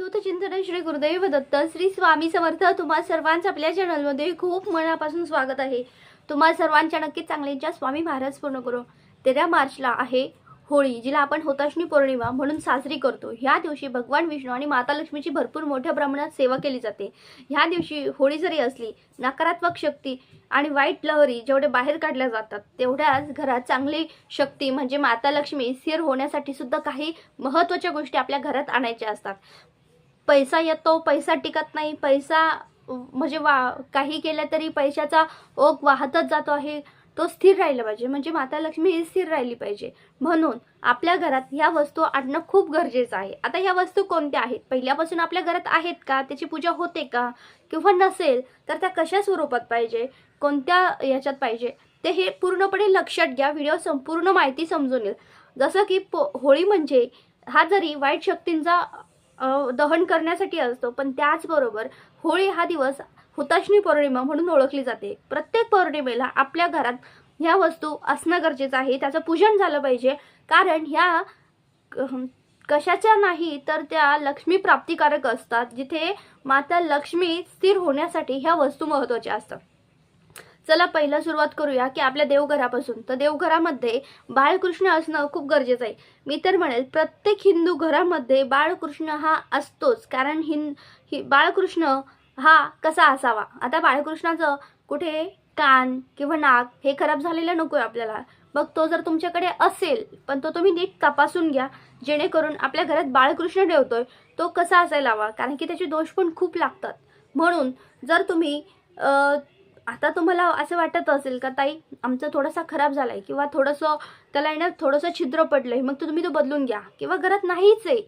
चिंतन श्री गुरुदेव दत्त श्री स्वामी समर्थ तुम्हा सर्वांचं आपल्या चॅनलमध्ये खूप मनापासून स्वागत आहे. तुम्हा सर्वांच्या नक्कीच चांगल्यांच्या स्वामी महाराज पूर्ण करू तेरा मार्चला आहे होळी जिला आपण होताशनी पौर्णिमा म्हणून साजरी करतो. ह्या दिवशी भगवान विष्णू आणि माता लक्ष्मीची भरपूर मोठ्या प्रमाणात सेवा केली जाते. ह्या दिवशी होळी जरी असली नकारात्मक शक्ती आणि वाईट लहरी जेवढे बाहेर काढल्या जातात तेवढ्याच घरात चांगली शक्ती म्हणजे माता लक्ष्मी स्थिर होण्यासाठी सुद्धा काही महत्त्वाच्या गोष्टी आपल्या घरात आणायच्या असतात. पैसा येतो पैसा टिकत नाही पैसा म्हणजे वा काही केलं तरी पैशाचा ओघ वाहतच जातो आहे. तो स्थिर राहिला पाहिजे. म्हणजे माता लक्ष्मी ही स्थिर राहिली पाहिजे. म्हणून आपल्या घरात ह्या वस्तू आणणं खूप गरजेचं आहे. आता ह्या वस्तू कोणत्या आहेत? पहिल्यापासून आपल्या घरात आहेत का? त्याची पूजा होते का? किंवा नसेल तर त्या कशा स्वरूपात पाहिजे? कोणत्या याच्यात पाहिजे? ते हे पूर्णपणे लक्षात घ्या. व्हिडिओ संपूर्ण माहिती समजून येईल. जसं की पो होळी म्हणजे हा जरी वाईट शक्तींचा दहन करण्यासाठी असतो. पण त्याचबरोबर होळी हा दिवस हुताशनी पौर्णिमा म्हणून ओळखली जाते. प्रत्येक पौर्णिमेला आपल्या घरात ह्या वस्तू असणं गरजेचं आहे. त्याचं पूजन झालं पाहिजे. कारण ह्या कशाच्या नाही तर त्या लक्ष्मी प्राप्तिकारक असतात. जिथे माता लक्ष्मी स्थिर होण्यासाठी ह्या वस्तू महत्त्वाच्या असतात. चला पहिला सुरुवात करूया की आपल्या देवघरापासून. तर देवघरामध्ये बाळकृष्ण असणं खूप गरजेचं आहे. मी तर म्हणेल प्रत्येक हिंदू घरामध्ये बाळकृष्ण हा असतोच. कारण हिं हि बाळकृष्ण हा कसा असावा? आता बाळकृष्णाचं कुठे कान किंवा नाक हे खराब झालेलं नको आहे आपल्याला. मग तो जर तुमच्याकडे असेल पण तो तुम्ही नीट तपासून घ्या. जेणेकरून आपल्या घरात बाळकृष्ण ठेवतोय तो कसा असायला हवा? कारण की त्याचे दोष पण खूप लागतात. म्हणून जर तुम्ही आता तुम्हाला असं वाटत असेल का ताई आमचा थोडासा खराब झालाय किंवा थोडंसं त्याला आहे ना थोडंसं छिद्र पडलंय मग तो तुम्ही तो बदलून घ्या. किंवा घरात नाहीच आहे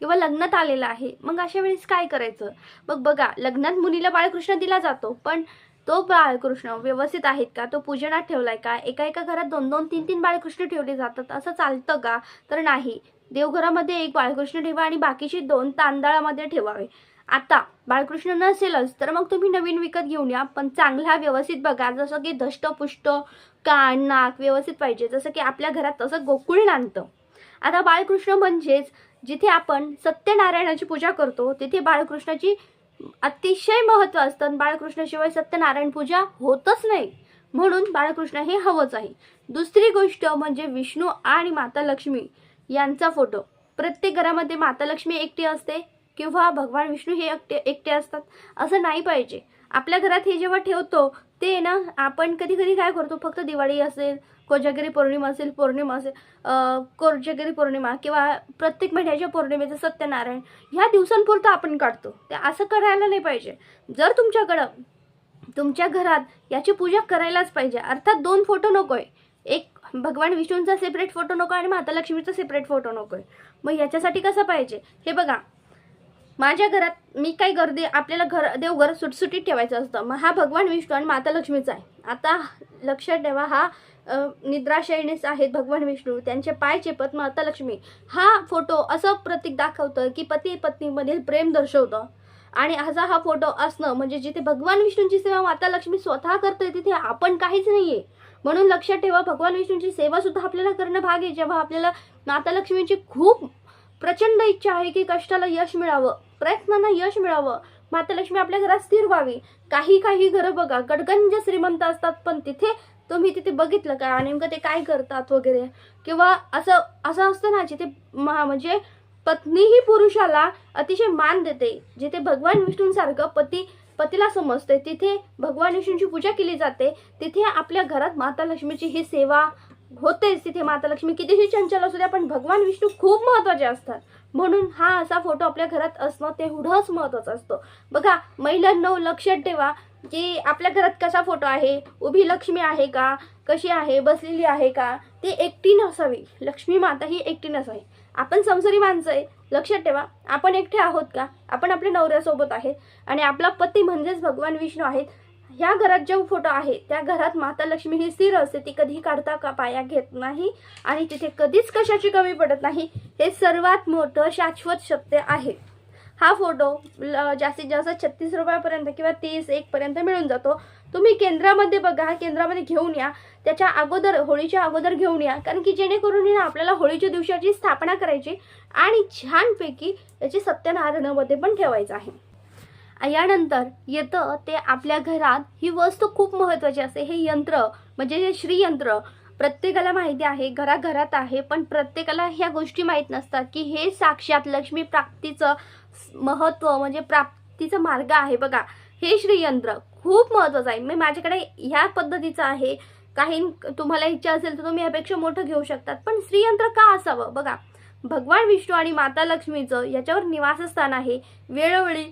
किंवा लग्नात आलेला आहे मग अशा वेळेस काय करायचं? मग बघा लग्नात मुलीला बाळकृष्ण दिला जातो पण तो बाळकृष्ण व्यवस्थित आहेत का? तो पूजनात ठेवलाय का? एका एका घरात दोन दोन तीन तीन बाळकृष्ण ठेवले जातात असं चालतं का? तर नाही. देवघरामध्ये एक बाळकृष्ण ठेवा आणि बाकीचे दोन तांदळामध्ये ठेवावे. आता बाळकृष्ण नसेलच तर मग तुम्ही नवीन विकत घेऊन या. पण चांगला व्यवस्थित बघा जसं की धष्टपुष्ट कान नाक व्यवस्थित पाहिजे जसं की आपल्या घरात तसं गोकुळ नांदतं. आता बाळकृष्ण म्हणजेच जिथे आपण सत्यनारायणाची पूजा करतो तिथे बाळकृष्णाची अतिशय महत्त्व असतं. बाळकृष्णाशिवाय सत्यनारायण पूजा होतच नाही. म्हणून बाळकृष्ण हे हवंच आहे. दुसरी गोष्ट म्हणजे विष्णू आणि माता लक्ष्मी यांचा फोटो. प्रत्येक घरामध्ये माता लक्ष्मी एकटी असते किंवा भगवान विष्णू हे एकटे एकटे असतात असं नाही पाहिजे. आपल्या घरात हे जेव्हा ठेवतो ते ना आपण कधी कधी काय करतो? फक्त दिवाळी असेल कोजागिरी पौर्णिमा असेल पौर्णिमा असेल कोजागिरी पौर्णिमा किंवा प्रत्येक महिन्याच्या पौर्णिमेचं सत्यनारायण ह्या दिवसांपुरतं आपण काढतो. ते असं करायला नाही पाहिजे. जर तुमच्याकडं तुमच्या घरात याची पूजा करायलाच पाहिजे अर्थात दोन फोटो नको आहे एक भगवान विष्णूंचा सेपरेट फोटो नको आणि माता लक्ष्मीचा सेपरेट फोटो नको आहे मग याच्यासाठी कसं पाहिजे? हे बघा माझ्या घरात मी काय गर्दी आपल्याला घर देवघर सुटसुटीत ठेवायचं असतं. मग हा भगवान विष्णू आणि माता लक्ष्मीचा आहे. आता लक्षात ठेवा हा निद्राशयणीच आहेत भगवान विष्णू. त्यांचे पाय चेपत माता लक्ष्मी. हा फोटो असं प्रतीक दाखवतं की पती पत्नीमधील प्रेम दर्शवतं. आणि असा हा फोटो असणं म्हणजे जिथे भगवान विष्णूंची सेवा माता लक्ष्मी स्वतः करते तिथे आपण काहीच नाहीये. म्हणून लक्षात ठेवा भगवान विष्णूंची सेवा सुद्धा आपल्याला करणं भाग आहे. जेव्हा आपल्याला माता लक्ष्मीची खूप प्रचंड इच्छा आहे की कष्टाला यश मिळावं प्रयत्नांना यश मिळावं. माता लक्ष्मी आपल्या घरात स्थिर व्हावी. काही काही घरं बघा गडगंज श्रीमंत असतात पण तिथे तुम्ही तिथे बघितलं का? नेमकं ते काय करतात वगैरे? किंवा असं असं असतं ना जिथे महा म्हणजे पत्नीही पुरुषाला अतिशय मान देते. जिथे भगवान विष्णूंसारखं पती पतीला समजते तिथे भगवान विष्णूंची पूजा केली जाते. तिथे आपल्या घरात माता लक्ष्मीची ही सेवा होतेच. तिथे माता लक्ष्मी कितीही चंचल असू द्या पण भगवान विष्णू खूप महत्त्वाचे असतात. म्हणून हा असा फोटो आपल्या घरात असणं तेवढंच महत्वाचं असतं. बघा महिलांनो लक्षात ठेवा की आपल्या घरात कसा फोटो आहे? उभी लक्ष्मी आहे का? कशी आहे? बसलेली आहे का? ती एकटी नसावी. लक्ष्मी माता ही एकटी नसावी. आपण संसारी माणसं आहे. लक्षात ठेवा आपण एकटे आहोत का? आपण आपल्या नवऱ्यासोबत आहेत. आणि आपला पती म्हणजेच भगवान विष्णू आहेत. ह्या घरात जो फोटो आहे त्या घरात माता लक्ष्मी ही स्थिर असते. ती कधीही काढता का पाया घेत नाही आणि तिथे कधीच कशाची कमी पडत नाही. हे सर्वात मोठं शाश्वत सत्य आहे. हा फोटो ल- जास्तीत जास्त छत्तीस रुपयापर्यंत किंवा तीस एकपर्यंत मिळून जातो. तुम्ही केंद्रामध्ये बघा केंद्रामध्ये घेऊन या. त्याच्या अगोदर होळीच्या अगोदर घेऊन या. कारण की जेणेकरून ना आपल्याला होळीच्या दिवसाची स्थापना करायची आणि छानपैकी याची सत्यनारायणामध्ये पण ठेवायचं आहे. यानंतर येतं ते आपल्या घरात ही वस्तू खूप महत्त्वाची असते. हे यंत्र म्हणजे हे श्रीयंत्र प्रत्येकाला माहिती आहे घराघरात आहे पण प्रत्येकाला ह्या गोष्टी माहीत नसतात की हे साक्षात लक्ष्मी प्राप्तीचं महत्त्व म्हणजे प्राप्तीचा मार्ग आहे. बघा हे श्रीयंत्र खूप महत्त्वाचं आहे. मी माझ्याकडे ह्या पद्धतीचं आहे. काही तुम्हाला इच्छा असेल तर तुम्ही यापेक्षा मोठं घेऊ शकतात. पण श्रीयंत्र का असावं? बघा भगवान विष्णू आणि माता लक्ष्मीचं याच्यावर निवासस्थान आहे. वेळोवेळी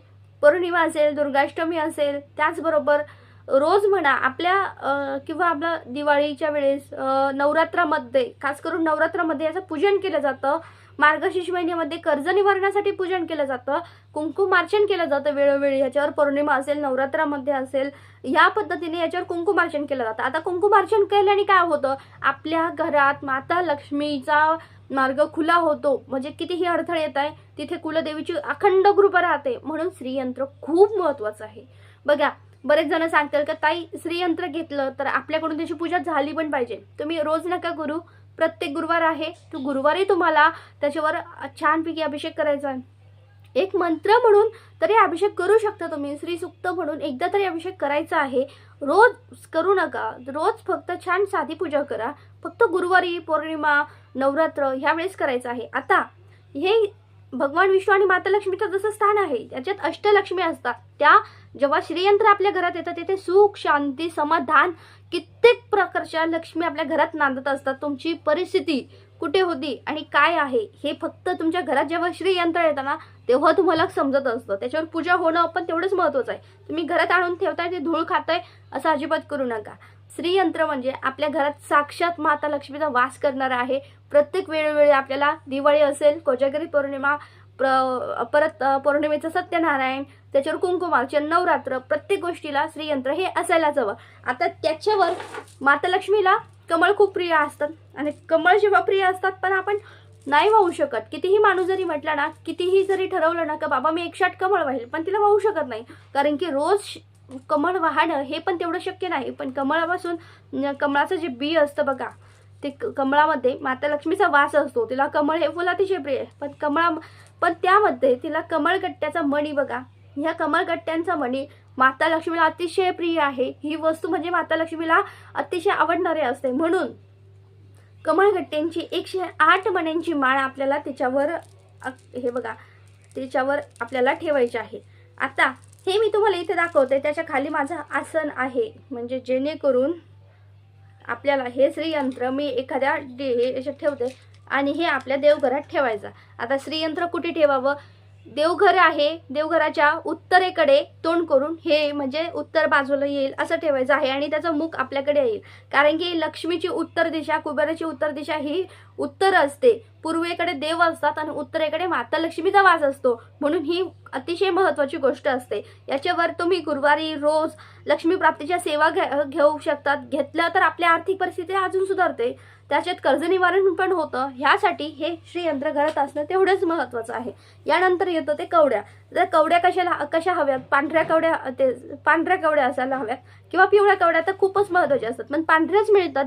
पौर्णिमा असेल दुर्गाष्टमी असेल त्याचबरोबर रोज म्हणा आपल्या किंवा आपल्या दिवाळीच्या वेळेस नवरात्रामध्ये खास करून नवरात्रामध्ये याचं पूजन केलं जातं. मार्गशीर्ष महिन्यामध्ये कर्ज निवारणासाठी पूजन केलं जातं. कुंकुमार्चन केलं जातं वेळोवेळी याच्यावर पौर्णिमा असेल नवरात्रामध्ये असेल या पद्धतीने याच्यावर कुंकुमार्चन केलं जातं. आता कुंकुमार्चन केल्याने काय होतं? आपल्या घरात माता लक्ष्मीचा मार्ग खुला होतो. म्हणजे कितीही अडथळे येत आहे तिथे कुलदेवीची अखंड कृपा राहते. म्हणून श्रीयंत्र खूप महत्वाचं आहे. बघा बरेच जण सांगतात का ताई श्रीयंत्र घेतलं तर आपल्याकडून त्याची पूजा झाली पण पाहिजे. तुम्ही रोज नका करू प्रत्येक गुरुवार आहे. तो गुरुवारी तुम्हाला त्याच्यावर छानपैकी अभिषेक करायचा आहे. एक मंत्र म्हणून तरी अभिषेक करू शकता तुम्ही. श्री सुक्त म्हणून एकदा तरी अभिषेक करायचा आहे. रोज करू नका. रोज फक्त छान साधी पूजा करा. फक्त गुरुवारी पौर्णिमा नवरात्र ह्यावेळेस करायचं आहे. आता हे भगवान विष्णू आणि माता लक्ष्मीचं जसं स्थान आहे त्याच्यात अष्टलक्ष्मी असतात. त्या जेव्हा श्रीयंत्र आपल्या घरात येतात तिथे सुख शांती समाधान कित्येक प्रकारच्या लक्ष्मी आपल्या घरात नांदत असतात. तुमची परिस्थिती कुठे होती आणि काय आहे हे फक्त तुमच्या घरात जेव्हा श्रीयंत्र येतं ना तेव्हा तुम्हाला समजत असतं. त्याच्यावर पूजा होणं पण तेवढंच महत्त्वाचं आहे. तुम्ही घरात आणून ठेवताय ते धूळ खाताय असं अजिबात करू नका. श्रीयंत्र म्हणजे आपल्या घरात साक्षात माता लक्ष्मीचा वास करणारा आहे. प्रत्येक वेळोवेळी आपल्याला दिवाळी असेल कोजागिरी पौर्णिमा प्र परत पौर्णिमेचं सत्यनारायण त्याच्यावर कुंकुमार्चन नवरात्र प्रत्येक गोष्टीला श्रीयंत्र हे असायलाच हवं. आता त्याच्यावर माता लक्ष्मीला कमळ खूप प्रिय असतात आणि कमळ जेव्हा प्रिय असतात पण आपण नाही वाहू शकत. कितीही माणूस जरी म्हटला ना कितीही जरी ठरवलं ना का बाबा मी एकशाट कमळ वाहील पण तिला वाहू शकत नाही. कारण की रोज कमळ वाहणं हे पण तेवढं शक्य नाही. पण कमळापासून कमळाचं जे बी असतं बघा ते क- कमळामध्ये माता लक्ष्मीचा वास असतो. तिला कमळ हे फुल अतिशय प्रिय आहे. पण कमळा पण त्यामध्ये तिला कमळगट्ट्याचा मणी बघा. ह्या कमळगट्ट्यांचा मणी माता लक्ष्मीला अतिशय प्रिय आहे. ही वस्तू म्हणजे माता लक्ष्मीला अतिशय आवडणारे असते. म्हणून कमळगट्ट्यांची एकशे आठ मण्यांची माळ आपल्याला त्याच्यावर हे बघा त्याच्यावर आपल्याला ठेवायची आहे. आता हे मी तुम्हाला इथे दाखवते. त्याच्याखाली माझं आसन आहे. म्हणजे जेणेकरून आपल्याला हे श्रीयंत्र मी एखाद्या डे याच्यात ठेवते आणि हे आपल्या देवघरात ठेवायचं. आता श्रीयंत्र कुठे ठेवावं? देवघर आहे. देवघराच्या उत्तरेकडे तोंड करून हे म्हणजे उत्तर बाजूला येईल असं ठेवायचं आहे आणि त्याचं मुख आपल्याकडे येईल. कारण की लक्ष्मीची उत्तर दिशा कुबेराची उत्तर दिशा ही उत्तर असते. पूर्वेकडे देव असतात आणि उत्तरेकडे माता लक्ष्मीचा वास असतो. म्हणून ही अतिशय महत्त्वाची गोष्ट असते. याच्यावर तुम्ही गुरुवारी रोज लक्ष्मी प्राप्तीच्या सेवा घे घेऊ शकतात. घेतल्या तर आपली आर्थिक परिस्थिती अजून सुधारते. त्याच्यात कर्ज निवारण पण होतं. ह्यासाठी हे श्रीयंत्र घरात असणं तेवढंच महत्त्वाचं आहे. यानंतर येतं ते कवड्या. जर कवड्या कशाला कशा हव्यात? पांढऱ्या कवड्या ते पांढऱ्या कवड्या असायला हव्यात. किंवा पिवळ्या कवड्या तर खूपच महत्त्वाच्या असतात. पण पांढऱ्याच मिळतात.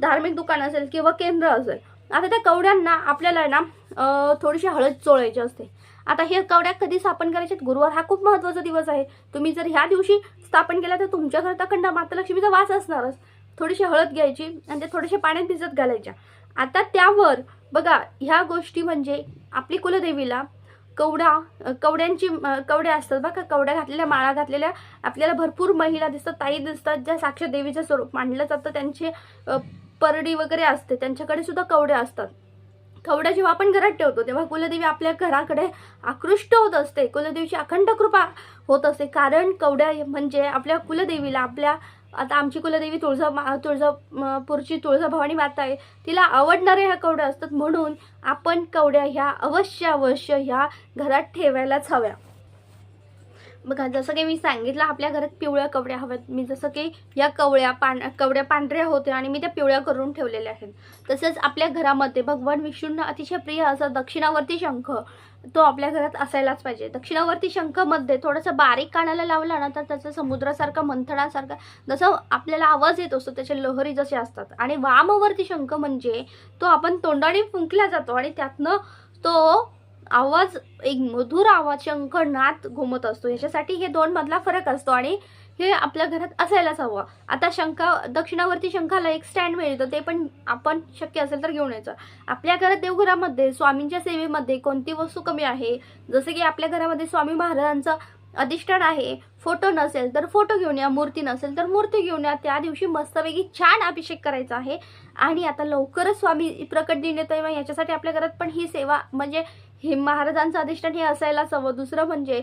धार्मिक दुकान असेल किंवा केंद्र असेल. आता त्या कवड्यांना आपल्याला ना थोडीशी हळद चोळायची असते. आता हे कवड्या कधी स्थापन करायच्यात? गुरुवार हा खूप महत्त्वाचा दिवस आहे. तुम्ही जर ह्या दिवशी स्थापन केला तर तुमच्या घरात अखंड माता लक्ष्मीचा वास असणारच. थोडीशी हळद घ्यायची आणि ते थोडेसे पाण्यात भिजत घालायच्या. आता त्यावर बघा ह्या गोष्टी म्हणजे आपली कुलदेवीला कवडा कवड्यांची कवड्या असतात बघा कवड्या घातलेल्या माळा घातलेल्या आपल्याला भरपूर महिला दिसतात ताई दिसतात ज्या साक्ष देवीचं स्वरूप मांडलं जातं त्यांचे परडी वगैरे असते त्यांच्याकडे सुद्धा कवड्या असतात. कवड्या जेव्हा आपण घरात ठेवतो तेव्हा कुलदेवी आपल्या घराकडे आकृष्ट होत असते कुलदेवीची अखंड कृपा होत असते कारण कवड्या म्हणजे आपल्या कुलदेवीला आपल्या आता आमची कुलदेवी तुळजा मा तुळजा तुळजाभवानी माता आहे तिला आवडणाऱ्या ह्या कवड्या असतात म्हणून आपण कवड्या ह्या अवश्य अवश्य ह्या घरात ठेवायलाच हव्या. बघा जसं की मी सांगितलं आपल्या घरात पिवळ्या कवड्या हव्यात. मी जसं की या कवड्या पां कवड्या पांढऱ्या होत्या आणि मी त्या पिवळ्या करून ठेवलेल्या आहेत. तसेच आपल्या घरामध्ये भगवान विष्णूंना अतिशय प्रिय असा दक्षिणावर्ती शंख तो आपल्या घरात असायलाच पाहिजे. दक्षिणावर्ती शंखामध्ये थोडंसं बारीक कानाला लावला ना तर त्याचं समुद्रासारखा मंथनासारखा जसं आपल्याला आवाज येत असतो त्याच्या लहरी जसे असतात. आणि वामवर्ती शंख म्हणजे तो आपण तोंडाने फुंकला जातो आणि त्यातनं तो आवाज एक मधुर आवाज शंखनाद घुमत असतो. ह्याच्यासाठी हे दोन मधला फरक असतो आणि हे आपल्या घरात असायलाच हवं. आता शंखा दक्षिणावर्ती शंखाला एक स्टँड मिळतं ते पण आपण शक्य असेल तर घेऊन यायचं. आपल्या घरात देवघरामध्ये स्वामींच्या सेवेमध्ये कोणती वस्तू कमी आहे? जसं की आपल्या घरामध्ये स्वामी महाराजांचं अधिष्ठान आहे. फोटो नसेल तर फोटो घेऊन या. मूर्ती नसेल तर मूर्ती घेऊन या. त्या दिवशी मस्तपैकी छान अभिषेक करायचा आहे. आणि आता लवकरच स्वामी प्रकट दिन येतोय मग याच्यासाठी आपल्या घरात पण ही सेवा म्हणजे हे महाराजांचं अधिष्ठान हे असायलाच हवं. दुसरं म्हणजे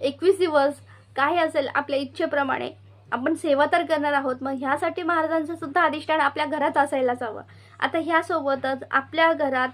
एकवीस दिवस काय असेल आपल्या इच्छेप्रमाणे आपण सेवा तर करणार आहोत मग ह्यासाठी महाराजांचं सुद्धा अधिष्ठान आपल्या घरात असायलाच हवं. आता ह्यासोबतच आपल्या घरात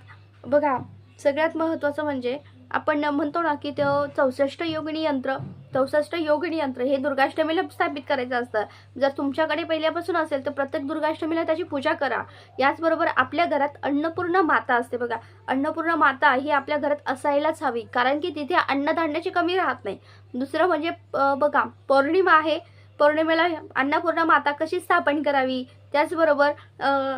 बघा सगळ्यात महत्त्वाचं म्हणजे आपण म्हणतो ना की तो चौसष्ट योगिनी यंत्र चौसष्ट योगिनी यंत्र हे दुर्गाष्टमीला स्थापित करायचं असतं. जर तुमच्याकडे पहिल्यापासून असेल तर प्रत्येक दुर्गाष्टमीला त्याची पूजा करा. याचबरोबर आपल्या घरात अन्नपूर्ण माता असते बघा. अन्नपूर्ण माता ही आपल्या घरात असायलाच हवी. कारण की तिथे अन्नधान्याची कमी राहत नाही. दुसरं म्हणजे बघा पौर्णिमा आहे. पौर्णिमेला अन्नपूर्णा माता कशी स्थापन करावी? त्याचबरोबर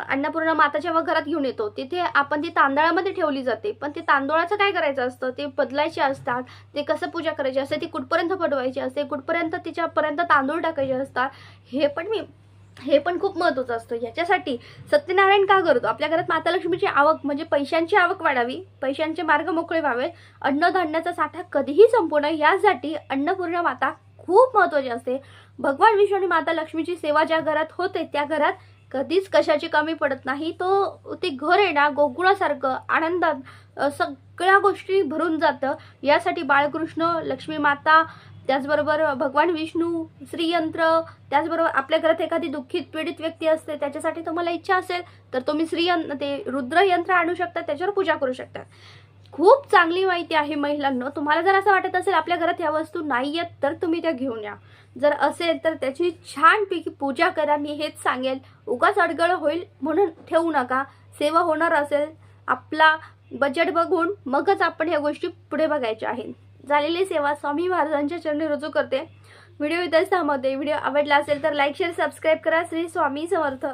अन्नपूर्णा माता जेव्हा घरात घेऊन येतो तिथे आपण ती तांदळामध्ये ठेवली जाते. पण ते तांदळाचं काय करायचं असतं? ते बदलायचे असतात. ते कसं पूजा करायची असते? ती कुठपर्यंत पडवायची असते? कुठपर्यंत तिच्यापर्यंत तांदूळ टाकायचे असतात? हे पण मी हे पण खूप महत्त्वाचं असतं. ह्याच्यासाठी सत्यनारायण का करतो? आपल्या घरात माता लक्ष्मीची आवक म्हणजे पैशांची आवक वाढावी पैशांचे मार्ग मोकळे व्हावे अन्नधान्याचा साठा कधीही संपू नये. यासाठी अन्नपूर्णा माता खूप महत्त्वाची असते. भगवान विष्णू आणि माता लक्ष्मीची सेवा ज्या घरात होते त्या घरात कधीच कशाची कमी पडत नाही. तो ते घर आहे ना गोकुळासारखं आनंदात सगळ्या गोष्टी भरून जातं. यासाठी बाळकृष्ण लक्ष्मी माता त्याचबरोबर भगवान विष्णू श्रीयंत्र त्याचबरोबर आपल्या घरात एखादी दुःखित पीडित व्यक्ती असते त्याच्यासाठी तुम्हाला इच्छा असेल तर तुम्ही श्रीयंत्र ते रुद्रयंत्र आणू शकता त्याच्यावर पूजा करू शकता. खूप चांगली माहिती आहे महिलांना. तुम्हाला जर असं वाटत असेल आपल्या घरात ह्या वस्तू नाही आहेत तर तुम्ही त्या घेऊन या. जर असेल तर त्याची छानपैकी पूजा करा मी हेच सांगेल. उगाच अडगळ होईल म्हणून ठेवू नका. सेवा होणार असेल आपला बजेट बघून मगच आपण ह्या गोष्टी पुढे बघायच्या आहेत झालेली सेवा स्वामी महाराजांच्या चरणी रुजू करते. व्हिडिओ इथेच थांबवते. व्हिडिओ आवडला असेल तर लाईक शेअर सबस्क्राईब करा. श्री स्वामी समर्थ.